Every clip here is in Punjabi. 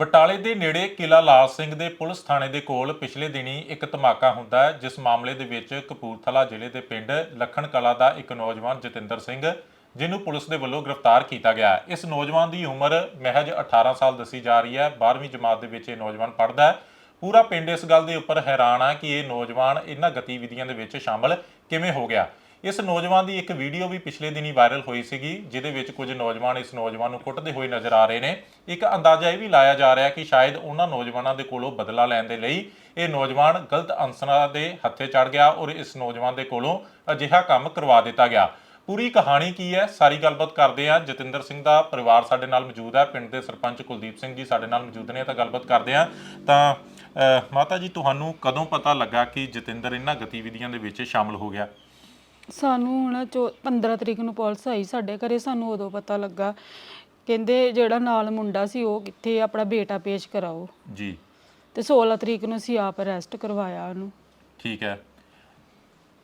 ਬਟਾਲੇ ਦੇ ਨੇੜੇ ਕਿਲਾ ਲਾਲ ਸਿੰਘ ਦੇ ਪੁਲਿਸ ਥਾਣੇ ਦੇ ਕੋਲ ਪਿਛਲੇ ਦਿਨੀ ਇੱਕ ਧਮਾਕਾ ਹੁੰਦਾ ਹੈ, ਜਿਸ ਮਾਮਲੇ ਦੇ ਵਿੱਚ ਕਪੂਰਥਲਾ ਜ਼ਿਲ੍ਹੇ ਦੇ ਪਿੰਡ ਲਖਣ ਕਲਾ ਦਾ ਇੱਕ ਨੌਜਵਾਨ ਜਤਿੰਦਰ ਸਿੰਘ, ਜਿਹਨੂੰ ਪੁਲਿਸ ਦੇ ਵੱਲੋਂ ਗ੍ਰਿਫਤਾਰ ਕੀਤਾ ਗਿਆ ਹੈ। ਇਸ ਨੌਜਵਾਨ ਦੀ ਉਮਰ ਮਹਿਜ 18 ਸਾਲ ਦੱਸੀ ਜਾ ਰਹੀ ਹੈ। 12ਵੀਂ ਜਮਾਤ ਦੇ ਵਿੱਚ ਇਹ ਨੌਜਵਾਨ ਪੜ੍ਹਦਾ ਹੈ। ਪੂਰਾ ਪਿੰਡ ਇਸ ਗੱਲ ਦੇ ਉੱਪਰ ਹੈਰਾਨ ਹੈ ਕਿ ਇਹ ਨੌਜਵਾਨ ਇਹਨਾਂ ਗਤੀਵਿਧੀਆਂ ਦੇ ਵਿੱਚ ਸ਼ਾਮਲ ਕਿਵੇਂ ਹੋ ਗਿਆ? ਇਸ ਨੌਜਵਾਨ ਦੀ ਇੱਕ ਵੀਡੀਓ ਵੀ ਪਿਛਲੇ ਦਿਨੀ ਵਾਇਰਲ ਹੋਈ ਸੀਗੀ, ਜਿਹਦੇ ਵਿੱਚ ਕੁਝ ਨੌਜਵਾਨ ਇਸ ਨੌਜਵਾਨ ਨੂੰ ਕੁੱਟਦੇ ਹੋਏ ਨਜ਼ਰ ਆ ਰਹੇ ਨੇ। ਇੱਕ ਅੰਦਾਜ਼ਾ ਇਹ ਵੀ ਲਾਇਆ ਜਾ ਰਿਹਾ ਕਿ ਸ਼ਾਇਦ ਉਹਨਾਂ ਨੌਜਵਾਨਾਂ ਦੇ ਕੋਲੋਂ ਬਦਲਾ ਲੈਣ ਦੇ ਲਈ ਇਹ ਨੌਜਵਾਨ ਗਲਤ ਅਨਸਰਾਂ ਦੇ ਹੱਥੇ ਚੜ ਗਿਆ ਔਰ ਇਸ ਨੌਜਵਾਨ ਦੇ ਕੋਲੋਂ ਅਜਿਹਾ ਕੰਮ ਕਰਵਾ ਦਿੱਤਾ ਗਿਆ। ਪੂਰੀ ਕਹਾਣੀ ਕੀ ਹੈ? ਸਾਰੀ ਗੱਲਬਾਤ ਕਰਦੇ ਹਾਂ। ਜਤਿੰਦਰ ਸਿੰਘ ਦਾ ਪਰਿਵਾਰ ਸਾਡੇ ਨਾਲ ਮੌਜੂਦ ਹੈ। ਪਿੰਡ ਦੇ ਸਰਪੰਚ ਕੁਲਦੀਪ ਸਿੰਘ ਜੀ ਸਾਡੇ ਨਾਲ ਮੌਜੂਦ ਨੇ ਤਾਂ ਗੱਲਬਾਤ ਕਰਦੇ ਹਾਂ। ਤਾਂ ਮਾਤਾ ਜੀ, ਤੁਹਾਨੂੰ ਕਦੋਂ ਪਤਾ ਲੱਗਾ ਕਿ ਜਤਿੰਦਰ ਇਹਨਾਂ ਗਤੀਵਿਧੀਆਂ ਦੇ ਵਿੱਚ ਸ਼ਾਮਲ ਹੋ ਗਿਆ? ਸਾਨੂੰ ਹੁਣ ਚੌ- 15 ਤਰੀਕ ਨੂੰ ਪੁਲਿਸ ਆਈ ਸਾਡੇ ਘਰੇ ਸਾਨੂੰ ਉਦੋਂ ਪਤਾ ਲੱਗਾ। ਕਹਿੰਦੇ ਜਿਹੜਾ ਨਾਲ ਮੁੰਡਾ ਸੀ ਉਹ ਕਿੱਥੇ ਆ, ਆਪਣਾ ਬੇਟਾ ਪੇਸ਼ ਕਰਾਓ। ਜੀ। ਤੇ 16 ਤਰੀਕ ਨੂੰ ਅਸੀਂ ਆਪ ਅਰੈਸਟ ਕਰਵਾਇਆ ਉਹਨੂੰ। ਠੀਕ ਹੈ।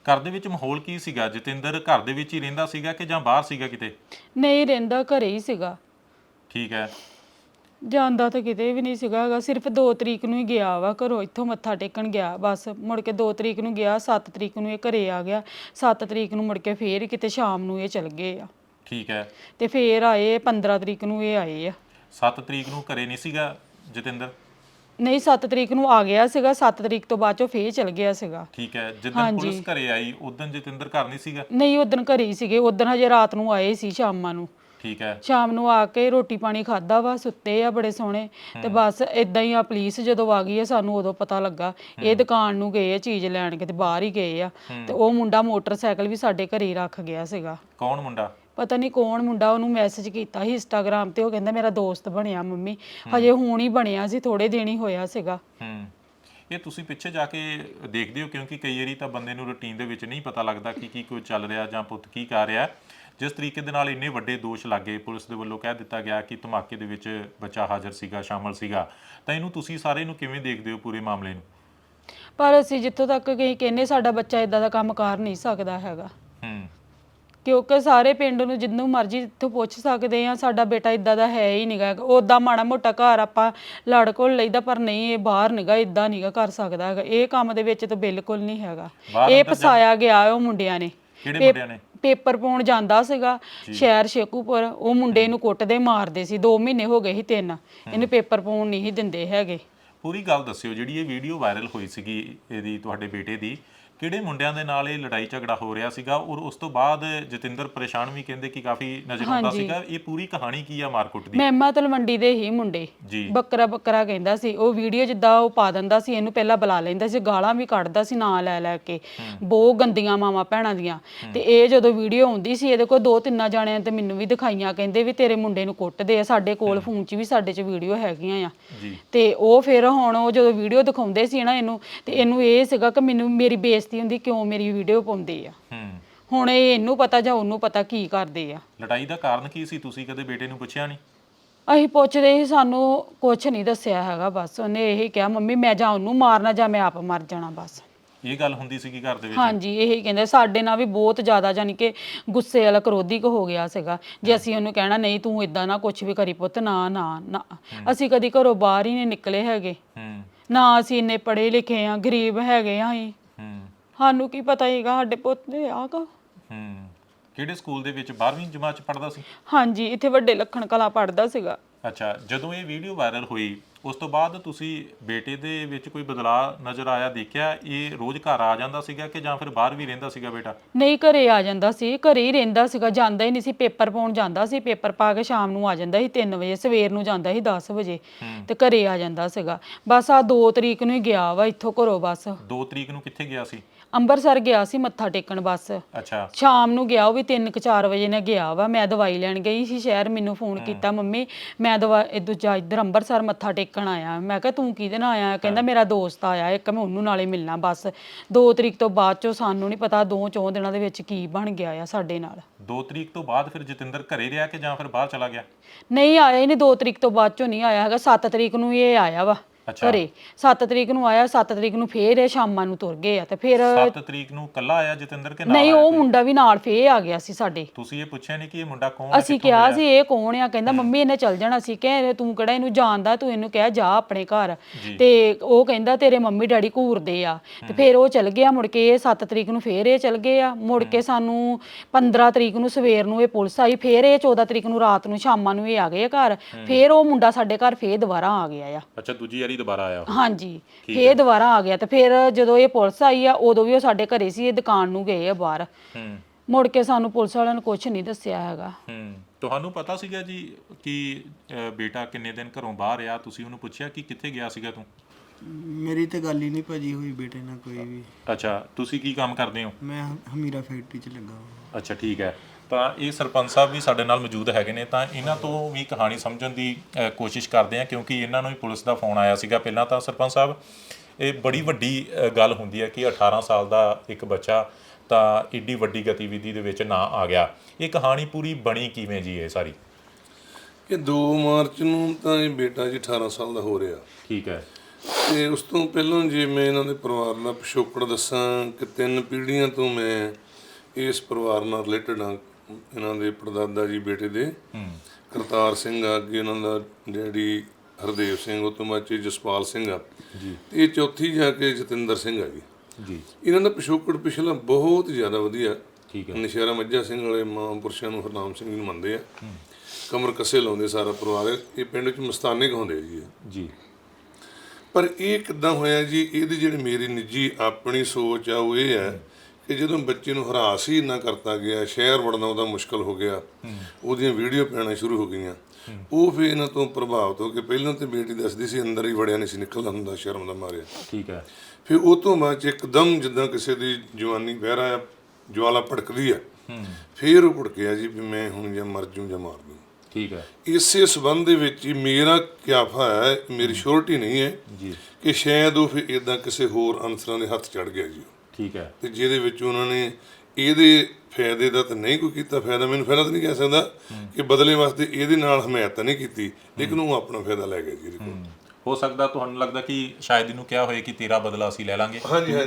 ਘਰ ਦੇ ਵਿੱਚ ਮਾਹੌਲ ਕੀ ਸੀਗਾ? ਜਤਿੰਦਰ ਘਰ ਦੇ ਵਿੱਚ ਹੀ ਰਹਿੰਦਾ ਸੀਗਾ ਕਿ ਜਾਂ ਬਾਹਰ ਸੀਗਾ ਕਿਤੇ? ਨਹੀਂ ਰਹਿੰਦਾ ਘਰੇ ਹੀ ਸੀਗਾ। ਠੀਕ ਹੈ। ਜਾਂਦਾ ਤਾਂ ਕਿਤੇ ਵੀ ਨਹੀਂ ਸੀਗਾ ਹੈਗਾ ਸਿਰਫ 2 ਤਰੀਕ ਨੂੰ ਹੀ ਗਿਆ ਵਾ ਘਰੋਂ ਇੱਥੋਂ ਮੱਥਾ ਟੇਕਣ ਗਿਆ ਬਸ ਮੁੜ ਕੇ 2 ਤਰੀਕ ਨੂੰ ਗਿਆ 7 ਤਰੀਕ ਨੂੰ ਇਹ ਘਰੇ ਆ ਗਿਆ 7 ਤਰੀਕ ਨੂੰ ਮੁੜ ਕੇ ਫੇਰ ਕਿਤੇ ਸ਼ਾਮ ਨੂੰ ਇਹ ਚਲ ਗਏ ਆ। ਠੀਕ ਹੈ। ਤੇ ਫੇਰ ਆਏ 15 ਤਰੀਕ ਨੂੰ ਇਹ ਆਏ ਆ। 7 ਤਰੀਕ ਨੂੰ ਘਰੇ ਨਹੀਂ ਸੀਗਾ ਜਤਿੰਦਰ? ਨਹੀਂ 7 ਤਰੀਕ ਨੂੰ ਆ ਗਿਆ ਸੀਗਾ 7 ਤਰੀਕ ਤੋਂ ਬਾਅਦ ਚੋਂ ਫੇਰ ਚਲ ਗਿਆ ਸੀਗਾ। ਠੀਕ ਹੈ ਜਦੋਂ ਪੁਲਿਸ ਘਰੇ ਆਈ ਉਦੋਂ ਜਤਿੰਦਰ ਘਰ ਨਹੀਂ ਸੀਗਾ? ਨਹੀਂ ਉਦੋਂ ਘਰੇ ਹੀ ਸੀਗੇ ਉਦੋਂ ਹਜੇ ਰਾਤ ਨੂੰ ਆਏ ਸੀ ਸ਼ਾਮਾਂ ਨੂੰ। ਠੀਕ ਹੈ। ਸ਼ਾਮ ਨੂੰ ਆ ਕੇ ਰੋਟੀ ਪਾਣੀ ਖਾਦਾ ਵਾ ਸੁੱਤੇ ਆ ਬੜੇ ਸੋਹਣੇ ਤੇ ਬਸ ਇਦਾਂ ਹੀ ਆ ਪੁਲਿਸ ਜਦੋਂ ਆ ਗਈ ਆ ਸਾਨੂੰ ਉਦੋਂ ਪਤਾ ਲੱਗਾ ਇਹ ਦੁਕਾਨ ਨੂੰ ਗਏ ਆ ਚੀਜ਼ ਲੈਣ ਕਿਤੇ ਬਾਹਰ ਹੀ ਗਏ ਆ ਤੇ ਉਹ ਮੁੰਡਾ ਮੋਟਰਸਾਈਕਲ ਵੀ ਸਾਡੇ ਘਰੇ ਹੀ ਰੱਖ ਗਿਆ ਸੀਗਾ। ਕੌਣ ਮੁੰਡਾ? ਪਤਾ ਨਹੀਂ ਕੌਣ ਮੁੰਡਾ ਉਹਨੂੰ ਮੈਸੇਜ ਕੀਤਾ ਸੀ ਇੰਸਟਾਗ੍ਰam ਤੇ ਉਹ ਕਹਿੰਦਾ ਮੇਰਾ ਦੋਸਤ ਬਣਿਆ ਮੰਮੀ ਹਜੇ ਹੁਣ ਹੀ ਬਣਿਆ ਸੀ ਥੋੜੇ ਦਿਨ ਹੀ ਹੋਇਆ ਸੀਗਾ। ਹੂੰ। ਇਹ ਤੁਸੀਂ ਪਿੱਛੇ ਜਾ ਕੇ ਦੇਖਦੇ ਹੋ ਕਿਉਂਕਿ ਕਈ ਵਾਰੀ ਤਾਂ ਬੰਦੇ ਨੂੰ ਰੁਟੀਨ ਦੇ ਵਿੱਚ ਨਹੀਂ ਪਤਾ ਲੱਗਦਾ ਕਿ ਕੀ ਕੁਝ ਚੱਲ ਰਿਹਾ ਜਾਂ ਪੁੱਤ ਕੀ ਕਰ ਰਿਹਾ। ਜਿਸ ਤਰੀਕੇ ਦੇ ਨਾਲ ਇੰਨੇ ਵੱਡੇ ਦੋਸ਼ ਲੱਗੇ ਪੁਲਿਸ ਦੇ ਵੱਲੋਂ ਕਹਿ ਦਿੱਤਾ ਗਿਆ ਕਿ ਧਮਾਕੇ ਦੇ ਵਿੱਚ ਬੱਚਾ ਹਾਜ਼ਰ ਸੀਗਾ ਸ਼ਾਮਲ ਸੀਗਾ। ਤਾਂ ਇਹਨੂੰ ਤੁਸੀਂ ਸਾਰੇ ਨੂੰ ਕਿਵੇਂ ਦੇਖਦੇ ਹੋ ਪੂਰੇ ਮਾਮਲੇ ਨੂੰ? ਪਰ ਅਸੀਂ ਜਿੱਥੋਂ ਤੱਕ ਗਏ ਕਹਿੰਨੇ ਸਾਡਾ ਬੱਚਾ ਇਦਾਂ ਦਾ ਕੰਮ ਕਰ ਨਹੀਂ ਸਕਦਾ ਹੈਗਾ। ਹੂੰ। ਕਿਉਂਕਿ ਸਾਰੇ ਪਿੰਡ ਨੂੰ ਜਿੰਨੂੰ ਮਰਜ਼ੀ ਇੱਥੋਂ ਪੁੱਛ ਸਕਦੇ ਆ ਸਾਡਾ ਬੇਟਾ ਇਦਾਂ ਦਾ ਹੈ ਹੀ ਨਹੀਂਗਾ ਉਦਾਂ ਮਾੜਾ ਮੋਟਾ ਘਰ ਆਪਾਂ ਲੜ ਕੋਲ ਲਈਦਾ ਪਰ ਨਹੀਂ ਇਹ ਬਾਹਰ ਨਹੀਂਗਾ ਇਦਾਂ ਨਹੀਂਗਾ ਕਰ ਸਕਦਾ ਹੈਗਾ। ਇਹ ਕੰਮ ਦੇ ਵਿੱਚ ਤਾਂ ਬਿਲਕੁਲ ਨਹੀਂ ਹੈਗਾ। ਇਹ ਫਸਾਇਆ ਗਿਆ ਉਹ ਮੁੰਡਿਆਂ ਨੇ। ਕਿਹੜੇ ਮੁੰਡਿਆਂ ਨੇ? ਪੇਪਰ ਪਾਉਣ ਜਾਂਦਾ ਸੀਗਾ ਸ਼ਹਿਰ ਸ਼ੇਖੂਪੁਰ ਉਹ ਮੁੰਡੇ ਨੂੰ ਕੁੱਟਦੇ ਮਾਰਦੇ ਸੀ 2 ਮਹੀਨੇ ਹੋ ਗਏ ਸੀ ਤਿੰਨ ਇਹਨੂੰ ਪੇਪਰ ਪਾਉਣ ਨਹੀਂ ਸੀ ਦਿੰਦੇ ਹੈਗੇ। ਪੂਰੀ ਗੱਲ ਦੱਸਿਓ ਜਿਹੜੀ ਇਹ ਵੀਡੀਓ ਵਾਇਰਲ ਹੋਈ ਸੀਗੀ ਇਹਦੀ ਤੁਹਾਡੇ ਬੇਟੇ ਦੀ ਕਿਹੜੇ ਮੁੰਡਿਆਂ ਦੇ ਨਾਲ ਇਹ ਲੜਾਈ ਝਗੜਾ ਹੋ ਰਿਹਾ ਸੀਗਾ? ਔਰ ਉਸ ਤੋਂ ਬਾਅਦ ਜਤਿੰਦਰ ਪਰੇਸ਼ਾਨ ਵੀ ਕਹਿੰਦੇ ਕਿ ਕਾਫੀ ਨਜ਼ਰ ਆਉਂਦਾ ਸੀਗਾ। ਇਹ ਪੂਰੀ ਕਹਾਣੀ ਕੀ ਆ ਮਾਰਕੁੱਟ ਦੀ? ਮਹਿਮਾ ਤਲਵੰਡੀ ਦੇ ਹੀ ਮੁੰਡੇ। ਜੀ। ਬੱਕਰਾ ਬੱਕਰਾ ਕਹਿੰਦਾ ਸੀ। ਉਹ ਵੀਡੀਓ ਜਿੱਦਾਂ ਉਹ ਪਾ ਦਿੰਦਾ ਸੀ ਇਹਨੂੰ ਪਹਿਲਾਂ ਬੁਲਾ ਲੈਂਦਾ ਸੀ ਗਾਲਾਂ ਵੀ ਕੱਢਦਾ ਸੀ ਨਾਂ ਲੈ ਲੈ ਕੇ। ਬਹੁਤ ਗੰਦੀਆਂ ਮਾਵਾਂ ਭੈਣਾਂ ਦੀਆਂ। ਤੇ ਇਹ ਜਦੋਂ ਵੀਡੀਓ ਆਉਂਦੀ ਸੀ ਇਹਦੇ ਕੋਲ ਦੋ ਤਿੰਨਾਂ ਜਾਣਿਆਂ ਤੇ ਮੈਨੂੰ ਵੀ ਦਿਖਾਈਆਂ। ਕਹਿੰਦੇ ਵੀ ਤੇਰੇ ਮੁੰਡੇ ਨੂੰ ਕੁੱਟਦੇ ਆ ਸਾਡੇ ਕੋਲ ਫੋਨ 'ਚ ਵੀ ਸਾਡੇ 'ਚ ਵੀਡੀਓ ਹੈਗੀਆਂ ਆ। ਜੀ। ਤੇ ਉਹ ਫਿਰ ਹੁਣ ਉਹ ਜਦੋਂ ਵੀਡੀਓ ਦਿਖਾਉਂਦੇ ਸੀ ਨਾ ਇਹਨੂੰ ਤੇ ਇਹਨੂੰ ਇਹ ਸੀਗਾ ਕਿ ਮੈਨੂੰ ਮੇਰੀ ਬੇਇੱਜ਼ਤੀ ਹੁੰਦੀ ਕਿਉਂ ਮੇਰੀ ਵੀਡੀਓ ਪਾਉਂਦੇ ਆ? ਹੂੰ। ਹੁਣ ਇਹ ਇਹਨੂੰ ਪਤਾ ਜਾਂ ਉਹਨੂੰ ਪਤਾ ਕੀ ਕਰਦੇ ਆ? ਲੜਾਈ ਦਾ ਕਾਰਨ ਕੀ ਸੀ? ਤੁਸੀਂ ਕਦੇ ਬੇਟੇ ਨੂੰ ਪੁੱਛਿਆ ਨਹੀਂ? ਅਸੀਂ ਪੁੱਛਦੇ ਸੀ ਸਾਨੂੰ ਕੁਝ ਨਹੀਂ ਦੱਸਿਆ ਹੈਗਾ ਬਸ ਉਹਨੇ ਇਹ ਕਿਹਾ ਮੰਮੀ ਮੈਂ ਜਾਂ ਉਹਨੂੰ ਮਾਰਨਾ ਜਾਂ ਮੈਂ ਆਪ ਮਰ ਜਾਣਾ ਬਸ। ਇਹ ਗੱਲ ਹੁੰਦੀ ਸੀਗੀ ਘਰ ਦੇ ਵਿੱਚ? ਹਾਂਜੀ ਇਹ ਕਹਿੰਦੇ ਸਾਡੇ ਨਾਲ ਵੀ ਬਹੁਤ ਜ਼ਿਆਦਾ ਜਾਨੀ ਕਿ ਗੁੱਸੇ ਵਾਲਾ ਕਰੋਧੀ ਕ ਹੋ ਗਿਆ ਸੀਗਾ। ਜੇ ਅਸੀਂ ਉਹਨੂੰ ਕਹਿਣਾ ਨਹੀਂ ਤੂੰ ਇਦਾਂ ਨਾ ਕੁਝ ਵੀ ਕਰੀ ਪੁੱਤ ਨਾ ਨਾ ਨਾ। ਅਸੀਂ ਕਦੀ ਘਰੋਂ ਬਾਹਰ ਹੀ ਨਹੀਂ ਨਿਕਲੇ ਹੈਗੇ। ਹੂੰ। ਨਾ ਅਸੀਂ ਇੰਨੇ ਪੜ੍ਹੇ ਲਿਖੇ ਆ ਗਰੀਬ ਹੈਗੇ ਆ ਅਸੀਂ। ਸਾਨੂੰ ਕੀ ਪਤਾ ਹੈਗਾ ਸਾਡੇ ਪੁੱਤ ਦੇ ਆਗਾ ਹੂੰ ਕਿਹੜੇ ਸਕੂਲ ਦੇ ਵਿੱਚ 12ਵੀਂ ਜਮਾਤ ਚ ਪੜ੍ਹਦਾ ਸੀ? ਹਾਂਜੀ ਇੱਥੇ ਵੱਡੇ ਲੱਖਣ ਕਲਾ ਪੜਦਾ ਸੀਗਾ। ਅੱਛਾ ਜਦੋਂ ਇਹ ਵੀਡੀਓ ਵਾਇਰਲ ਹੋਈ ਉਸ ਤੋਂ ਬਾਅਦ ਤੁਸੀਂ ਬੇਟੇ ਦੇ ਵਿੱਚ ਕੋਈ ਬਦਲਾਅ ਨਜ਼ਰ ਆਇਆ ਦੇਖਿਆ ਇਹ ਰੋਜ਼ ਘਰ ਆ ਜਾਂਦਾ ਸੀਗਾ ਕਿ ਜਾਂ ਫਿਰ ਬਾਹਰ ਵੀ ਰਹਿੰਦਾ ਸੀਗਾ ਬੇਟਾ? ਨਹੀਂ ਘਰੇ ਆ ਜਾਂਦਾ ਸੀ ਘਰੇ ਹੀ ਰਹਿੰਦਾ ਸੀਗਾ ਜਾਂਦਾ ਹੀ ਨਹੀਂ ਸੀ ਪੇਪਰ ਪਾਉਣ ਜਾਂਦਾ ਸੀ ਪੇਪਰ ਪਾ ਕੇ ਸ਼ਾਮ ਨੂੰ ਆ ਜਾਂਦਾ ਸੀ 3 ਵਜੇ ਸਵੇਰ ਨੂੰ ਜਾਂਦਾ ਸੀ 10 ਵਜੇ ਤੇ ਘਰੇ ਆ ਜਾਂਦਾ ਸੀਗਾ। ਬਸ ਆ 2 ਤਰੀਕ ਨੂੰ ਹੀ ਗਿਆ ਵਾ ਇੱਥੋਂ ਘਰੋਂ ਬਸ। 2 ਤਰੀਕ ਨੂੰ ਕਿੱਥੇ ਗਿਆ ਸੀ? ਅੰਮ੍ਰਿਤਸਰ ਗਿਆ ਸੀ ਮੱਥਾ ਟੇਕਣ ਬਸ। ਅੱਛਾ। ਸ਼ਾਮ ਨੂੰ ਗਿਆ ਉਹ ਵੀ 3-4 ਵਜੇ ਨੇ ਗਿਆ ਵਾ। ਮੈਂ ਦਵਾਈ ਲੈਣ ਗਈ ਸੀ ਸ਼ਹਿਰ ਮੈਨੂੰ ਫੋਨ ਕੀਤਾ ਮੰਮੀ ਮੈਂ ਦਵਾ ਦੂਜਾ ਇੱਧਰ ਅੰਮ੍ਰਿਤਸਰ ਮੱਥਾ ਟੇਕਣ ਆਇਆ। ਮੈਂ ਕਿਹਾ ਤੂੰ ਕਿਹਦੇ ਨਾਲ ਆਇਆ? ਕਹਿੰਦਾ ਮੇਰਾ ਦੋਸਤ ਆਇਆ ਇੱਕ ਮੈਂ ਉਹਨੂੰ ਨਾਲੇ ਮਿਲਣਾ ਬਸ। 2 ਤਰੀਕ ਤੋਂ ਬਾਅਦ ਚੋਂ ਸਾਨੂੰ ਨਹੀਂ ਪਤਾ ਦੋ ਚੌਂ ਦਿਨਾਂ ਦੇ ਵਿੱਚ ਕੀ ਬਣ ਗਿਆ ਆ ਸਾਡੇ ਨਾਲ। 2 ਤਰੀਕ ਤੋਂ ਬਾਅਦ ਫਿਰ ਜਤਿੰਦਰ ਘਰੇ ਰਿਹਾ ਕਿ ਜਾਂ ਫਿਰ ਬਾਹਰ ਚਲਾ ਗਿਆ? ਨਹੀਂ ਆਇਆ ਹੀ ਨਹੀਂ 2 ਤਰੀਕ ਤੋਂ ਬਾਅਦ ਚੋਂ ਨਹੀਂ ਆਇਆ ਹੈਗਾ। 7 ਤਰੀਕ ਨੂੰ ਇਹ ਆਇਆ ਵਾ। ਅੱਛਾ। ਘਰੇ। 7 ਤਰੀਕ ਨੂੰ ਆਇਆ 7 ਤਰੀਕ ਨੂੰ ਫੇਰ ਇਹ ਸ਼ਾਮਾਂ ਨੂੰ ਤੁਰ ਗਏ ਆ ਤੇ ਫਿਰ 7 ਤਰੀਕ ਨੂੰ ਕੱਲਾ ਆਇਆ ਜਤਿੰਦਰ ਕੇ ਨਾਲ ਨਹੀਂ ਆਇਆ ਉਹ? ਮੁੰਡਾ ਵੀ ਨਾਲ ਫੇਰ ਆ ਗਿਆ ਸੀ ਸਾਡੇ। ਤੁਸੀਂ ਇਹ ਪੁੱਛਿਆ ਨਹੀਂ ਕਿ ਇਹ ਮੁੰਡਾ ਕੌਣ ਹੈ ਅਸੀਂ ਕਿੱਥੋਂ ਕਿਹਾ ਮਿਲਿਆ? ਸੀ ਇਹ ਕੌਣ ਆ? ਕਹਿੰਦਾ ਮੰਮੀ ਇਹਨੇ ਚੱਲ ਜਾਣਾ। ਸੀ ਕਿ ਤੂੰ ਕਿਹੜਾ ਇਹਨੂੰ ਜਾਣਦਾ? ਤੂੰ ਇਹਨੂੰ ਕਹਿ ਜਾ ਆਪਣੇ ਘਰ। ਤੇ ਉਹ ਕਹਿੰਦਾ ਤੇਰੇ ਮੰਮੀ ਡੈਡੀ ਘੂਰਦੇ ਆ। ਤੇ ਫਿਰ ਉਹ ਚਲ ਗਿਆ ਮੁੜ ਕੇ 7 ਤਰੀਕ ਨੂੰ ਫੇਰ ਇਹ ਚਲ ਗਏ ਆ। ਮੁੜ ਕੇ ਸਾਨੂੰ 15 ਤਰੀਕ ਨੂੰ ਸਵੇਰ ਨੂੰ ਇਹ ਪੁਲਿਸ ਆਈ ਫੇਰ ਇਹ 14 ਤਰੀਕ ਨੂੰ ਰਾਤ ਨੂੰ ਸ਼ਾਮਾਂ ਨੂੰ ਇਹ ਆ ਗਏ ਆ ਘਰ। ਫੇਰ ਉਹ ਮੁੰਡਾ ਸਾਡੇ ਘਰ ਫੇਰ ਦੁਬਾਰਾ ਆ ਗਿਆ ਆ। ਅੱਛਾ ਦੂਜੀ ਵਾਰੀ ਦੁਬਾਰਾ ਆਇਆ ਉਹ। ਹਾਂਜੀ ਫੇਰ ਦੁਬਾਰਾ ਆ ਗਿਆ ਤੇ ਫਿਰ ਜਦੋਂ ਇਹ ਪੁਲਿਸ ਆਈ ਆ ਉਦੋਂ ਵੀ ਉਹ ਸਾਡੇ ਘਰੇ ਸੀ ਇਹ ਦੁਕਾਨ ਨੂੰ ਗਏ ਆ ਬਾਹਰ। ਹੂੰ। ਮੁੜ ਕੇ ਸਾਨੂੰ ਪੁਲਿਸ ਵਾਲਿਆਂ ਨੇ ਕੁਝ ਨਹੀਂ ਦੱਸਿਆ ਹੈਗਾ। ਹੂੰ। ਤੁਹਾਨੂੰ ਪਤਾ ਸੀਗਾ ਜੀ ਕਿ ਅ, ਬੇਟਾ ਕਿੰਨੇ ਦਿਨ ਘਰੋਂ ਬਾਹਰ ਆ? ਤੁਸੀਂ ਉਹਨੂੰ ਪੁੱਛਿਆ ਕਿ ਕਿੱਥੇ ਗਿਆ ਸੀਗਾ ਤੂੰ? ਮੇਰੀ ਤੇ ਗੱਲ ਹੀ ਨਹੀਂ ਭਾਜੀ ਹੋਈ ਬੇਟੇ ਨਾਲ ਕੋਈ ਵੀ। ਅੱਛਾ ਤੁਸੀਂ ਕੀ ਕੰਮ ਕਰਦੇ ਹੋ? ਮੈਂ ਹਮੀਰਾ ਫੈਕਟਰੀ 'ਚ ਲੱਗਾ ਹਾਂ ਅੱਛਾ ਠੀਕ ਹੈ। ਤਾਂ ਇਹ ਸਰਪੰਚ ਸਾਹਿਬ ਵੀ ਸਾਡੇ ਨਾਲ ਮੌਜੂਦ ਹੈਗੇ ਨੇ ਤਾਂ ਇਹਨਾਂ ਤੋਂ ਵੀ ਕਹਾਣੀ ਸਮਝਣ ਦੀ ਅ, ਕੋਸ਼ਿਸ਼ ਕਰਦੇ ਆ ਕਿਉਂਕਿ ਇਹਨਾਂ ਨੂੰ ਵੀ ਪੁਲਿਸ ਦਾ ਫੋਨ ਆਇਆ ਸੀਗਾ ਪਹਿਲਾਂ ਤਾਂ ਸਰਪੰਚ ਸਾਹਿਬ। ਇਹ ਬੜੀ ਵੱਡੀ ਅ, ਗੱਲ ਹੁੰਦੀ ਹੈ ਕਿ 18 ਸਾਲ ਦਾ ਇੱਕ ਬੱਚਾ ਤਾਂ ਏਡੀ ਵੱਡੀ ਗਤੀਵਿਧੀ ਦੇ ਵਿੱਚ ਨਾ ਆ ਗਿਆ। ਇਹ ਕਹਾਣੀ ਪੂਰੀ ਬਣੀ ਕਿਵੇਂ ਜੀ ਇਹ ਸਾਰੀ? ਇਹ 2 ਮਾਰਚ ਨੂੰ ਤਾਂ ਇਹ ਬੇਟਾ ਜੀ 18 ਸਾਲ ਦਾ ਹੋ ਰਿਹਾ। ਠੀਕ ਹੈ। ਤੇ ਉਸ ਤੋਂ ਪਹਿਲਾਂ ਜੇ ਮੈਂ ਇਹਨਾਂ ਦੇ ਪਰਿਵਾਰ ਦਾ ਪਿਛੋਕੜ ਦੱਸਾਂ ਕਿ ਤਿੰਨ ਪੀੜ੍ਹੀਆਂ ਤੋਂ ਮੈਂ ਇਸ ਪਰਿਵਾਰ ਨਾਲ ਰਿਲੇਟਡ ਹਾਂ। ਇਹਨਾਂ ਦੇ ਪੜਦਾਦਾ ਜੀ ਬੇਟੇ ਦੇ। ਕਰਤਾਰ ਸਿੰਘ ਆ ਅੱਗੇ ਇਹਨਾਂ ਦਾ ਡੈਡੀ ਹਰਦੇਵ ਸਿੰਘ ਉਹ ਤੋਂ ਬਾਅਦ 'ਚ ਜਸਪਾਲ ਸਿੰਘ ਆ। ਜੀ। ਤੇ ਇਹ ਚੌਥੀ ਜਾ ਕੇ ਜਤਿੰਦਰ ਸਿੰਘ ਆ ਜੀ। ਜੀ। ਇਹਨਾਂ ਦਾ ਪਿਛੋਕੜ ਪਿਛਲਾ ਬਹੁਤ ਜ਼ਿਆਦਾ ਵਧੀਆ। ਠੀਕ ਹੈ ਨਸ਼ਹਿਰਾ ਮੱਝਾ ਸਿੰਘ ਵਾਲੇ ਮਹਾਂਪੁਰਸ਼ਾਂ ਨੂੰ ਹਰਨਾਮ ਸਿੰਘ ਨੂੰ ਮੰਨਦੇ ਆ। ਕਮਰ ਕੱਸੇ ਲਾਉਂਦੇ ਸਾਰਾ ਪਰਿਵਾਰ। ਇਹ ਪਿੰਡ ਵਿੱਚ ਮਸਤਾਨੇ ਕਹਾਉਂਦੇ ਜੀ। ਜੀ। ਪਰ ਇਹ ਕਿੱਦਾਂ ਹੋਇਆ ਜੀ? ਇਹਦੀ ਜਿਹੜੀ ਮੇਰੀ ਨਿੱਜੀ ਆਪਣੀ ਸੋਚ ਆ ਉਹ ਇਹ ਹੈ ਕਿ ਜਦੋਂ ਬੱਚੇ ਨੂੰ ਹਰਾਸ ਹੀ ਨਾ ਕਰਤਾ ਗਿਆ ਸ਼ਹਿਰ ਵੜਨਾ ਉਹਦਾ ਮੁਸ਼ਕਲ ਹੋ ਗਿਆ ਉਹਦੀਆਂ ਵੀਡੀਓ ਪੈਣਾ ਸ਼ੁਰੂ ਹੋ ਗਈਆਂ। ਉਹ ਫਿਰ ਇਹਨਾਂ ਤੋਂ ਪ੍ਰਭਾਵਿਤ ਹੋ ਕੇ ਪਹਿਲਾਂ ਤੇ ਬੇਟੀ ਦੱਸਦੀ ਸੀ ਅੰਦਰ ਹੀ ਵੜਿਆ ਨਹੀਂ ਸੀ ਨਿਕਲਦਾ ਹੁੰਦਾ ਸ਼ਰਮ ਦਾ ਮਾਰਿਆ। ਠੀਕ ਹੈ। ਫਿਰ ਉਹ ਤੋਂ ਬਾਅਦ ਇੱਕਦਮ ਜਿੱਦਾਂ ਕਿਸੇ ਦੀ ਜਵਾਨੀ ਬਹਿਰਾ ਆ ਜਵਾਲਾ ਭੜਕਦੀ ਆ ਫਿਰ ਉਹ ਭੜਕਿਆ ਜੀ ਵੀ ਮੈਂ ਹੁਣ ਜਾਂ ਮਰ ਜੂ ਜਾਂ ਮਾਰ ਦੂੰ। ਠੀਕ ਹੈ। ਇਸੇ ਸਬੰਧ ਦੇ ਵਿੱਚ ਹੀ ਮੇਰਾ ਕਿਆਫਾ ਹੈ ਮੇਰੀ ਸ਼ੋਰਟੀ ਨਹੀਂ ਹੈ ਜੀ। ਕਿ ਸ਼ਾਇਦ ਉਹ ਫਿਰ ਇਦਾਂ ਕਿਸੇ ਹੋਰ ਅਨਸਰਾਂ ਦੇ ਹੱਥ ਚੜ ਗਿਆ ਜੀ ਠੀਕ ਹੈ। ਤੇ ਜਿਹਦੇ ਵਿੱਚ ਉਹਨਾਂ ਨੇ ਇਹਦੇ ਫਾਇਦੇ ਦਾ ਤਾਂ ਨਹੀਂ ਕੋਈ ਕੀਤਾ ਫਾਇਦਾ ਮੈਨੂੰ ਫਾਇਦਾ ਤਾਂ ਨਹੀਂ ਕਹਿ ਸਕਦਾ ਕਿ ਬਦਲੇ ਵਾਸਤੇ ਇਹਦੇ ਨਾਲ ਹਮਾਇਤ ਤਾਂ ਨਹੀਂ ਕੀਤੀ ਲੇਕਿਨ ਉਹ ਆਪਣਾ ਫਾਇਦਾ ਲੈ ਗਿਆ ਜੀ ਇਹਦੇ ਕੋਲ। ਹੋ ਸਕਦਾ ਤੁਹਾਨੂੰ ਲੱਗਦਾ ਕਿ ਸ਼ਾਇਦ ਇਹਨੂੰ ਕਿਹਾ ਹੋਏ ਕਿ ਤੇਰਾ ਬਦਲਾ ਅਸੀਂ ਲੈ ਲਾਂਗੇ।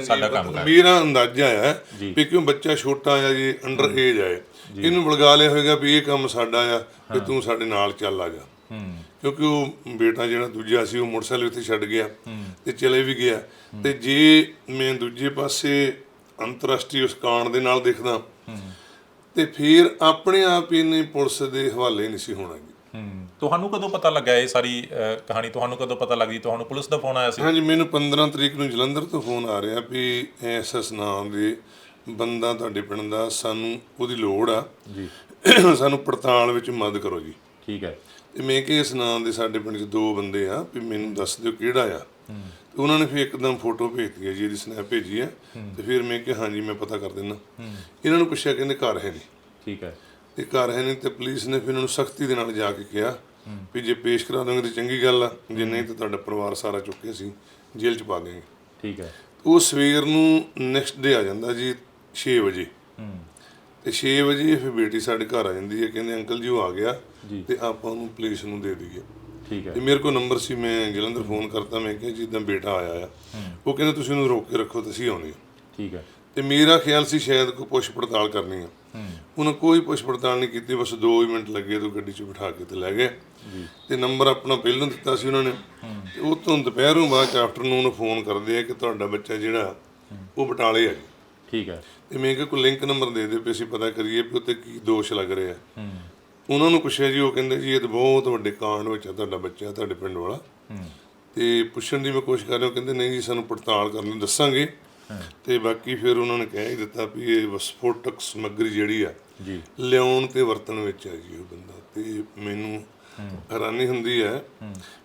ਸਾਡਾ ਕੰਮ ਕਰ। ਮੇਰਾ ਅੰਦਾਜ਼ਾ ਹੈ। ਵੀ ਕਿਉਂ ਬੱਚਾ ਛੋਟਾ ਆ ਜੀ ਅੰਡਰ ਏਜ ਹੈ ਇਹਨੂੰ ਬਲਗਾ ਲਿਆ ਹੋਵੇਗਾ ਵੀ ਇਹ ਕੰਮ ਸਾਡਾ ਆ ਤੇ ਤੂੰ ਸਾਡੇ ਨਾਲ ਚੱਲ ਆ ਜਾ। ਹੂੰ ਕਿਉਂਕਿ ਉਹ ਬੇਟਾ ਜਿਹੜਾ ਦੂਜਾ ਸੀ ਉਹ ਮੋਟਰਸਾਈਕਲ ਉੱਥੇ ਛੱਡ ਗਿਆ ਤੇ ਚਲੇ ਵੀ ਗਿਆ। ਤੇ ਜੇ ਮੈਂ ਦੂਜੇ ਪਾਸੇ ਅੰਤਰਰਾਸ਼ਟਰੀ ਉਸ ਕਾਂਡ ਦੇ ਨਾਲ ਦੇਖਦਾ ਤੇ ਫਿਰ ਆਪਣੇ ਆਪ ਹੀ ਇਹਨੇ ਪੁਲਿਸ ਦੇ ਹਵਾਲੇ ਨਹੀਂ ਸੀ ਹੋਣਾ ਤੁਹਾਨੂੰ ਕਦੋਂ ਪਤਾ ਲੱਗਾ ਇਹ ਸਾਰੀ ਕਹਾਣੀ? ਤੁਹਾਨੂੰ ਕਦੋਂ ਪਤਾ ਲੱਗੀ ਤੁਹਾਨੂੰ ਪੁਲਿਸ ਦਾ ਫੋਨ ਆਇਆ ਸੀ? ਹਾਂਜੀ ਮੈਨੂੰ 15 ਤਰੀਕ ਨੂੰ ਜਲੰਧਰ ਤੋਂ ਫੋਨ ਆ ਰਿਹਾ ਵੀ ਐਸਐਸ ਨਾਮ ਦੇ ਬੰਦਾ ਤੁਹਾਡੇ ਪਿੰਡ ਦਾ ਸਾਨੂੰ ਉਹਦੀ ਲੋੜ ਆ। ਜੀ। ਸਾਨੂੰ ਪੜਤਾਲ ਵਿੱਚ ਮਦਦ ਕਰੋ ਜੀ। ਠੀਕ ਹੈ। ਤੇ ਮੈਂ ਕਿ ਇਸ ਨਾਮ ਦੇ ਸਾਡੇ ਪਿੰਡ 'ਚ ਦੋ ਬੰਦੇ ਆ ਵੀ ਮੈਨੂੰ ਦੱਸ ਦਿਓ ਕਿਹੜਾ ਆ। ਤੇ ਉਹਨਾਂ ਨੇ ਫਿਰ ਇੱਕਦਮ ਫੋਟੋ ਭੇਜਤੀ ਹੈ ਜੀ ਇਹਦੀ ਸਨੈਪ ਭੇਜੀ ਆ। ਤੇ ਫਿਰ ਮੈਂ ਕਿ ਹਾਂਜੀ ਮੈਂ ਪਤਾ ਕਰ ਦਿੰਦਾ। ਇਹਨਾਂ ਨੂੰ ਪੁੱਛਿਆ ਕਹਿੰਦੇ ਘਰ ਹੈ ਨਹੀਂ। ਠੀਕ ਹੈ। ਤੇ ਘਰ ਹੈ ਨਹੀਂ ਤੇ ਪੁਲਿਸ ਨੇ ਫਿਰ ਇਹਨਾਂ ਨੂੰ ਸਖਤੀ ਦੇ ਨਾਲ ਜਾ ਕੇ ਕਿਹਾ ਵੀ ਜੇ ਪੇਸ਼ ਕਰਾ ਦੋਗੇ ਤੇ ਚੰਗੀ ਗੱਲ ਆ ਜੇ ਨਹੀਂ ਤਾਂ ਤੁਹਾਡਾ ਪਰਿਵਾਰ ਸਾਰਾ ਚੁੱਕ ਕੇ ਅਸੀਂ ਜੇਲ੍ਹ 'ਚ ਪਾ ਦੇਵਾਂਗੇ ਠੀਕ ਹੈ। ਉਹ ਸਵੇਰ ਨੂੰ ਨੈਕਸਟ ਡੇ ਆ ਜਾਂਦਾ ਜੀ 6 ਵਜੇ। ਹੂੰ। ਤੇ 6 ਵਜੇ ਫਿਰ ਬੇਟੀ ਸਾਡੇ ਘਰ ਆ ਜਾਂਦੀ ਹੈ ਕਹਿੰਦੇ ਅੰਕਲ ਜੀ ਉਹ ਆ ਗਿਆ। ਤੇ ਆਪਾਂ ਉਹਨੂੰ ਪੁਲਿਸ ਨੂੰ ਦੇ ਦਈਏ। ਠੀਕ ਹੈ। ਤੇ ਮੇਰੇ ਕੋਲ ਨੰਬਰ ਸੀ ਮੈਂ ਜਲੰਧਰ ਫੋਨ ਕਰਤਾ ਮੈਂ ਕਿਹਾ ਜਿੱਦਾਂ ਬੇਟਾ ਆਇਆ ਆ। ਉਹ ਕਹਿੰਦੇ ਤੁਸੀਂ ਉਹਨੂੰ ਰੋਕ ਕੇ ਰੱਖੋ ਤੇ ਅਸੀਂ ਠੀਕ ਹੈ। ਤੇ ਮੇਰਾ ਖਿਆਲ ਸੀ ਸ਼ਾਇਦ ਕੋਈ ਪੁੱਛ ਪੜਤਾਲ ਕਰਨੀ ਆ। ਉਹਨਾਂ ਕੋਈ ਪੁੱਛ ਪੜਤਾਲ ਨਹੀਂ ਕੀਤੀ ਬਸ 2 ਮਿੰਟ ਲੱਗੇ ਤੋਂ ਗੱਡੀ 'ਚ ਬਿਠਾ ਕੇ ਤੇ ਲੈ ਗਏ। ਤੇ ਨੰਬਰ ਆਪਣਾ ਪਹਿਲਾਂ ਦਿੱਤਾ ਸੀ ਉਹਨਾਂ ਨੇ। ਤੇ ਉਹ ਤੋਂ ਦੁਪਹਿਰੋਂ ਬਾਅਦ ਆਫਟਰਨੂਨ ਫੋਨ ਕਰਦੇ ਆ ਕਿ ਤੁਹਾਡਾ ਬੱਚਾ ਜਿਹੜਾ ਉਹ ਬਟਾਲੇ ਆ ਠੀਕ ਹੈ। ਤੇ ਮੈਂ ਕਿਹਾ ਕੋਈ ਲਿੰਕ ਨੰਬਰ ਦੇ ਦਿਓ ਵੀ ਅਸੀਂ ਪਤਾ ਕਰੀਏ ਵੀ ਉੱਤੇ ਕੀ ਦੋਸ਼ ਲੱਗ ਰਿਹਾ। ਹੂੰ। ਉਹਨਾਂ ਨੂੰ ਪੁੱਛਿਆ ਜੀ ਉਹ ਕਹਿੰਦੇ ਜੀ ਇਹ ਤਾਂ ਬਹੁਤ ਵੱਡੇ ਕਾਂਡ ਵਿੱਚ ਆ ਤੁਹਾਡਾ ਬੱਚਾ ਤੁਹਾਡੇ ਪਿੰਡ ਵਾਲਾ। ਤੇ ਪੁੱਛਣ ਦੀ ਮੈਂ ਕੋਸ਼ਿਸ਼ ਕਰ ਰਿਹਾ ਕਹਿੰਦੇ ਨਹੀਂ ਜੀ ਸਾਨੂੰ ਪੜਤਾਲ ਕਰਨ ਦੱਸਾਂਗੇ। ਤੇ ਬਾਕੀ ਫਿਰ ਉਹਨਾਂ ਨੇ ਕਹਿ ਦਿੱਤਾ ਵੀ ਇਹ ਵਿਸਫੋਟਕ ਸਮੱਗਰੀ ਜਿਹੜੀ ਆ ਜੀ। ਲਿਆਉਣ ਤੇ ਵਰਤਣ ਵਿੱਚ ਆ ਜੀ ਉਹ ਬੰਦਾ। ਤੇ ਮੈਨੂੰ ਹੈਰਾਨੀ ਹੁੰਦੀ ਹੈ।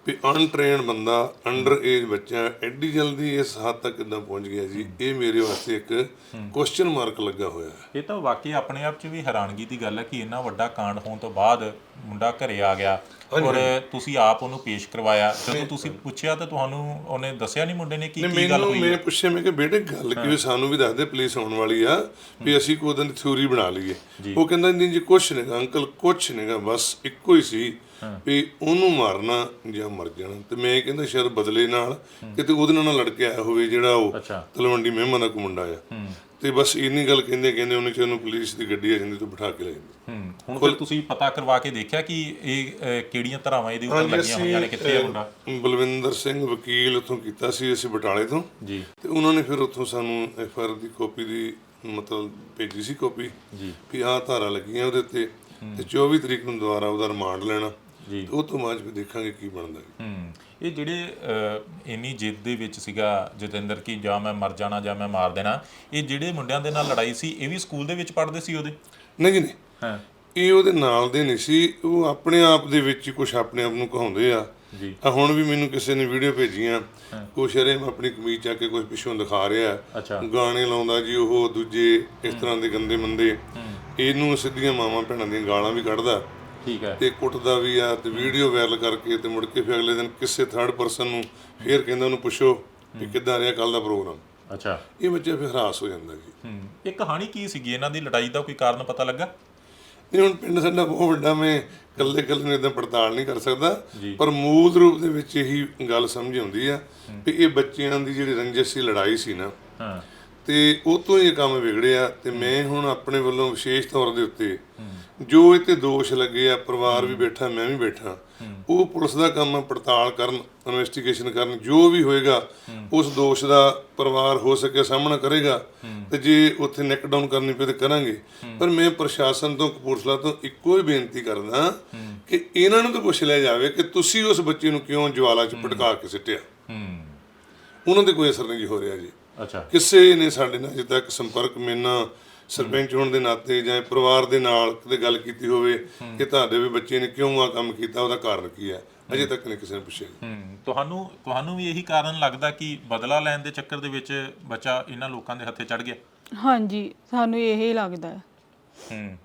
ਵੀ ਅਨਟ੍ਰੇਨਡ ਬੰਦਾ ਅੰਡਰ ਏਜ ਬੱਚਾ ਐਡੀ ਜਲਦੀ ਇਸ ਹੱਦ ਤੱਕ ਕਿੱਦਾਂ ਪਹੁੰਚ ਗਿਆ ਜੀ ਇਹ ਮੇਰੇ ਵਾਸਤੇ ਇੱਕ ਕੁਐਸਚਨ ਮਾਰਕ ਲੱਗਾ ਹੋਇਆ ਹੈ। ਇਹ ਤਾਂ ਵਾਕਈ ਆਪਣੇ ਆਪ 'ਚ ਵੀ ਹੈਰਾਨਗੀ ਦੀ ਗੱਲ ਹੈ ਕਿ ਇੰਨਾ ਵੱਡਾ ਕਾਂਡ ਹੋਣ ਤੋਂ ਬਾਅਦ ਮੁੰਡਾ ਘਰੇ ਆ ਗਿਆ ਔਰ ਤੁਸੀਂ ਆਪ ਉਹਨੂੰ ਪੇਸ਼ ਕਰਵਾਇਆ। ਜਦੋਂ ਤੁਸੀਂ ਪੁੱਛਿਆ ਤਾਂ ਤੁਹਾਨੂੰ ਉਹਨੇ ਦੱਸਿਆ ਨਹੀਂ ਮੁੰਡੇ ਨੇ ਕੀ ਕੀ ਗੱਲ ਹੋਈ ਮੈਂ ਪੁੱਛਿਆ ਮੈਂ ਕਿ ਬੇਟੇ ਗੱਲ ਕੀ ਹੋਈ? ਸਾਨੂੰ ਵੀ ਦੱਸ ਦੇ ਪੁਲਿਸ ਆਉਣ ਵਾਲੀ ਆ ਵੀ ਅਸੀਂ ਕੋਈ ਉਹਦੀ ਥਿਊਰੀ ਬਣਾ ਲਈਏ। ਉਹ ਕਹਿੰਦਾ ਨਹੀਂ ਜੀ ਕੁਛ ਨਹੀਂਗਾ ਅੰਕਲ ਕੁਛ ਨਹੀਂਗਾ ਬਸ ਇੱਕੋ ਹੀ ਸੀ ਵੀ ਉਹਨੂੰ ਮਾਰਨਾ ਜਾਂ ਮਰ ਜਾਣ। ਤੇ ਮੈਂ ਕਹਿੰਦਾ ਸ਼ਾਇਦ ਬਦਲੇ ਨਾਲ ਕਿਤੇ ਉਹਦੇ ਨਾਲ ਲੜ ਕੇ ਆਇਆ ਹੋਵੇ ਜਿਹੜਾ ਉਹ ਤਲਵੰਡੀ ਮਹਿਮਾ ਦਾ ਮੁੰਡਾ ਆ। ਤੇ ਬਸ ਇੰਨੀ ਗੱਲ ਕਹਿੰਦੇ ਕਹਿੰਦੇ ਉਹਨੇ ਚ ਪੁਲਿਸ ਦੀ ਗੱਡੀ ਆ ਜਾਂਦੀ ਤੋਂ ਬਿਠਾ ਕੇ ਲੈ ਜਾਂਦੇ। ਹੁਣ ਫਿਰ ਤੁਸੀਂ ਪਤਾ ਕਰਵਾ ਕੇ ਦੇਖਿਆ ਕਿ ਇਹ ਕਿਹੜੀਆਂ ਧਰਾਵਾਂ ਇਹਦੇ ਹਾਂਜੀ, ਲੱਗੀਆਂ ਹੋਈਆਂ ਨੇ ਕਿੱਥੇ ਆ ਮੁੰਡਾ? ਬਲਵਿੰਦਰ ਸਿੰਘ ਵਕੀਲ ਉੱਥੋਂ ਕੀਤਾ ਸੀ ਅਸੀਂ ਬਟਾਲੇ ਤੋਂ। ਜੀ। ਤੇ ਉਹਨਾਂ ਨੇ ਫਿਰ ਉੱਥੋਂ ਸਾਨੂੰ ਐਫ ਆਰ ਦੀ ਕਾਪੀ ਦੀ ਮਤਲਬ ਭੇਜੀ ਸੀ ਕਾਪੀ ਜੀ। ਵੀ ਆਹ ਧਾਰਾ ਲੱਗੀਆਂ ਉਹਦੇ ਉੱਤੇ। ਤੇ 24 ਤਰੀਕ ਨੂੰ ਦੁਬਾਰਾ ਉਹਦਾ ਰਿਮਾਂਡ ਲੈਣਾ। ਜੀ। ਉਹ ਤੋਂ ਬਾਅਦ ਫਿਰ ਦੇਖਾਂਗੇ ਕੀ ਬਣਦਾ ਹੈ। ਹੂੰ ਇਹ ਜਿਹੜੇ ਅਹ, ਇੰਨੀ ਜਿੱਦ ਦੇ ਵਿੱਚ ਸੀਗਾ ਜਤਿੰਦਰ ਕੀ ਜਾਂ ਮੈਂ ਮਰ ਜਾਣਾ ਜਾਂ ਮੈਂ ਮਾਰ ਦੇਣਾ ਇਹ ਜਿਹੜੇ ਮੁੰਡਿਆਂ ਦੇ ਨਾਲ ਲੜਾਈ ਸੀ ਇਹ ਵੀ ਸਕੂਲ ਦੇ ਵਿੱਚ ਪੜ੍ਹਦੇ ਸੀ ਉਹਦੇ? ਨਹੀਂ ਜੀ ਨਹੀਂ। ਹਾਂ। ਇਹ ਉਹਦੇ ਨਾਲ ਦੇ ਨਹੀਂ ਸੀ ਉਹ ਆਪਣੇ ਆਪ ਦੇ ਵਿੱਚ ਹੀ ਕੁਝ ਆਪਣੇ ਆਪ ਨੂੰ ਕਹਾਉਂਦੇ ਆ। ਜੀ। ਆ ਹੁਣ ਵੀ ਮੈਨੂੰ ਕਿਸੇ ਨੇ ਵੀਡੀਓ ਭੇਜੀਆਂ ਉਹ ਸ਼ਰੇਮ ਆਪਣੀ ਕਮੀਜ਼ ਚੱਕ ਕੇ ਕੁਝ ਪਿੱਛੋਂ ਦਿਖਾ ਰਿਹਾ। ਅੱਛਾ। ਗਾਣੇ ਲਾਉਂਦਾ ਜੀ ਉਹ ਦੂਜੇ ਇਸ ਤਰ੍ਹਾਂ ਦੇ ਗੰਦੇ ਮੰਦੇ। ਇਹਨੂੰ ਸਿੱਧੀਆਂ ਮਾਵਾਂ ਭੈਣਾਂ ਦੀਆਂ ਗਾਲਾਂ ਵੀ ਕੱਢਦਾ। ਠੀਕ ਹੈ। ਤੇ ਕੁੱਟਦਾ ਵੀ ਆ ਤੇ ਵੀਡੀਓ ਵਾਇਰਲ ਕਰਕੇ ਤੇ ਮੁੜ ਕੇ ਫਿਰ ਅਗਲੇ ਦਿਨ ਕਿਸੇ ਥਰਡ ਪਰਸਨ ਨੂੰ ਫੇਰ ਕਹਿੰਦਾ ਉਹਨੂੰ ਪੁੱਛੋ ਕਿ ਕਿੱਦਾਂ ਰਿਹਾ ਕੱਲ ਦਾ ਪ੍ਰੋਗਰਾਮ। ਅੱਛਾ। ਇਹ ਬੱਚਾ ਫਿਰ ਹਰਾਸ ਹੋ ਜਾਂਦਾ ਜੀ। ਹੂੰ ਇਹ ਕਹਾਣੀ ਕੀ ਸੀਗੀ? ਇਹਨਾਂ ਦੀ ਲੜਾਈ ਦਾ ਕੋਈ ਕਾਰਨ ਪਤਾ ਲੱਗਾ? ਨਹੀਂ ਹੁਣ ਪਿੰਡ ਸਾਡਾ ਬਹੁਤ ਵੱਡਾ ਮੈਂ ਇਕੱਲੇ ਇਕੱਲੇ ਨੂੰ ਇਦਾਂ ਪੜਤਾਲ ਨਹੀਂ ਕਰ ਸਕਦਾ। ਪਰ ਮੂਲ ਰੂਪ ਦੇ ਵਿੱਚ ਇਹੀ ਗੱਲ ਸਮਝ ਆਉਂਦੀ ਆ ਵੀ ਇਹ ਬੱਚਿਆਂ ਦੀ ਜਿਹੜੀ ਰੰਜਿਸ਼ ਸੀ ਲੜਾਈ ਸੀ ਨਾ ਹਾਂ। ਤੇ ਉਹ ਤੋਂ ਹੀ ਇਹ ਕੰਮ ਵਿਗੜਿਆ ਤੇ ਮੈਂ ਹੁਣ ਆਪਣੇ ਵੱਲੋਂ ਵਿਸ਼ੇਸ਼ ਤੌਰ ਦੇ ਉੱਤੇ ਜੋ ਇਹ ਤੇ ਦੋਸ਼ ਲੱਗੇ ਆ ਪਰਿਵਾਰ ਵੀ ਬੈਠਾ ਮੈਂ ਵੀ ਬੈਠਾ ਉਹ ਪੁਲਿਸ ਦਾ ਕੰਮ ਪੜਤਾਲ ਕਰਨ ਇਨਵੈਸਟੀਗੇਸ਼ਨ ਕਰਨ ਜੋ ਵੀ ਹੋਏਗਾ ਉਸ ਦੋਸ਼ ਦਾ ਪਰਿਵਾਰ ਹੋ ਸਕੇ ਸਾਹਮਣਾ ਕਰੇਗਾ ਤੇ ਜੇ ਉੱਥੇ ਨੈਕ ਡਾਊਨ ਕਰਨੀ ਪਏ ਤੇ ਕਰਾਂਗੇ। ਪਰ ਮੈਂ ਪ੍ਰਸ਼ਾਸਨ ਤੋਂ ਕਪੂਰਥਲਾ ਤੋਂ ਇੱਕੋ ਹੀ ਬੇਨਤੀ ਕਰਦਾ ਕਿ ਇਹਨਾਂ ਨੂੰ ਤਾਂ ਪੁੱਛ ਲਿਆ ਜਾਵੇ ਕਿ ਤੁਸੀਂ ਉਸ ਬੱਚੇ ਨੂੰ ਕਿਉਂ ਜਵਾਲਾ 'ਚ ਪਟਕਾ ਕੇ ਸਿੱਟਿਆ? ਉਹਨਾਂ ਤੇ ਕੋਈ ਅਸਰ ਨਹੀਂ ਹੋ ਰਿਹਾ ਜੀ। ਅੱਛਾ। ਕਿਸੇ ਨੇ ਸਾਡੇ ਨਾਲ ਅਜੇ ਤੱਕ ਸੰਪਰਕ ਮੇਨਾ ਸਰਪੰਚ ਹੋਣ ਦੇ ਨਾਤੇ ਜਾਂ ਪਰਿਵਾਰ ਦੇ ਨਾਲ ਕਦੇ ਗੱਲ ਕੀਤੀ ਹੋਵੇ ਕਿ ਤੁਹਾਡੇ ਵੀ ਬੱਚੇ ਨੇ ਕਿਉਂ ਆ ਕੰਮ ਕੀਤਾ ਉਹਦਾ ਕਾਰਨ ਕੀ ਹੈ? ਅਜੇ ਤੱਕ ਨਹੀਂ ਕਿਸੇ ਨੇ ਪੁੱਛਿਆ ਤੁਹਾਨੂੰ ਤੁਹਾਨੂੰ ਵੀ ਇਹੀ ਕਾਰਨ ਲੱਗਦਾ ਕਿ ਬਦਲਾ ਲੈਣ ਦੇ ਚੱਕਰ ਦੇ ਵਿੱਚ ਬੱਚਾ ਇਹਨਾਂ ਲੋਕਾਂ ਦੇ ਹੱਥੇ ਚੜ ਗਿਆ? ਹਾਂਜੀ ਸਾਨੂੰ ਇਹ ਲੱਗਦਾ ਹੈ। ਹੂੰ।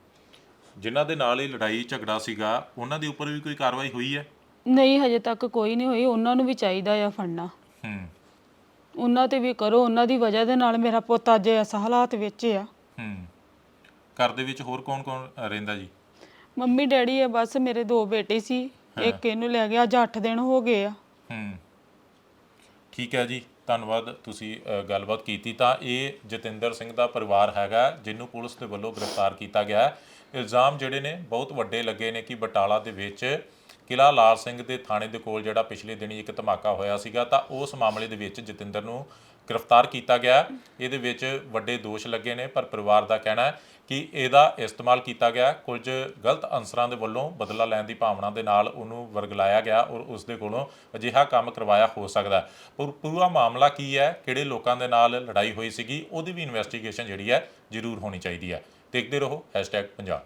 ਜਿਨ੍ਹਾਂ ਦੇ ਨਾਲ ਇਹ ਲੜਾਈ ਝਗੜਾ ਸੀਗਾ ਉਹਨਾਂ ਦੇ ਉੱਪਰ ਵੀ ਕੋਈ ਕਾਰਵਾਈ ਹੋਈ ਹੈ? ਨਹੀਂ ਹਜੇ ਤੱਕ ਕੋਈ ਨਹੀਂ ਹੋਈ। ਉਹਨਾਂ ਨੂੰ ਵੀ ਚਾਹੀਦਾ ਆ ਫੜਨਾ। ਹੂੰ। ਉਹਨਾਂ ਤੇ ਵੀ ਕਰੋ। ਉਹਨਾਂ ਦੀ ਵਜ੍ਹਾ ਦੇ ਨਾਲ ਮੇਰਾ ਪੁੱਤ ਅੱਜ ਇਸ ਹਾਲਾਤ ਵਿੱਚ ਆ। ਹੂੰ। ਘਰ ਦੇ ਵਿੱਚ ਹੋਰ ਕੌਣ ਕੌਣ ਰਹਿੰਦਾ ਜੀ? ਮੰਮੀ ਡੈਡੀ ਆ ਬਸ ਮੇਰੇ ਦੋ ਬੇਟੇ ਸੀ। ਇੱਕ ਇਹਨੂੰ ਲੈ ਗਿਆ ਅੱਜ 8 ਦਿਨ ਹੋ ਗਏ ਆ। ਹੂੰ। ਠੀਕ ਹੈ ਜੀ ਧੰਨਵਾਦ ਤੁਸੀਂ ਅ, ਗੱਲਬਾਤ ਕੀਤੀ। ਤਾਂ ਇਹ ਜਤਿੰਦਰ ਸਿੰਘ ਦਾ ਪਰਿਵਾਰ ਹੈਗਾ ਜਿਹਨੂੰ ਪੁਲਿਸ ਦੇ ਵੱਲੋਂ ਗ੍ਰਿਫਤਾਰ ਕੀਤਾ ਗਿਆ। ਹੈ। ਇਲਜ਼ਾਮ ਜਿਹੜੇ ਨੇ ਬਹੁਤ ਵੱਡੇ ਲੱਗੇ ਨੇ ਕਿ ਬਟਾਲਾ ਦੇ ਵਿੱਚ ਕਿਲਾ ਲਾਲ ਸਿੰਘ ਦੇ ਥਾਣੇ ਦੇ ਕੋਲ ਜਿਹੜਾ ਪਿਛਲੇ ਦਿਨੀ ਇੱਕ ਧਮਾਕਾ ਹੋਇਆ ਸੀਗਾ, ਤਾਂ ਉਸ ਮਾਮਲੇ ਦੇ ਵਿੱਚ ਜਤਿੰਦਰ ਨੂੰ ਗ੍ਰਿਫਤਾਰ ਕੀਤਾ ਗਿਆ। ਇਹਦੇ ਵਿੱਚ ਵੱਡੇ ਦੋਸ਼ ਲੱਗੇ ਨੇ, ਪਰ ਪਰਿਵਾਰ ਦਾ ਕਹਿਣਾ ਹੈ ਕਿ ਇਹਦਾ ਇਸਤੇਮਾਲ ਕੀਤਾ ਗਿਆ। ਕੁਝ ਗਲਤ ਅਨਸਰਾਂ ਦੇ ਵੱਲੋਂ ਬਦਲਾ ਲੈਣ ਦੀ ਭਾਵਨਾ ਦੇ ਨਾਲ ਉਹਨੂੰ ਵਰਗਲਾਇਆ ਗਿਆ ਔਰ ਉਸ ਦੇ ਕੋਲੋਂ ਅਜਿਹਾ ਕੰਮ ਕਰਵਾਇਆ ਹੋ ਸਕਦਾ ਹੈ। ਪਰ ਪੂਰਾ ਮਾਮਲਾ ਕੀ ਹੈ? ਕਿਹੜੇ ਲੋਕਾਂ ਦੇ ਨਾਲ ਲੜਾਈ ਹੋਈ ਸੀਗੀ? ਉਹਦੀ ਵੀ ਇਨਵੈਸਟੀਗੇਸ਼ਨ ਜਿਹੜੀ ਹੈ ਜ਼ਰੂਰ ਹੋਣੀ ਚਾਹੀਦੀ ਹੈ। ਦੇਖਦੇ ਰਹੋ #ਪੰਜਾਬ।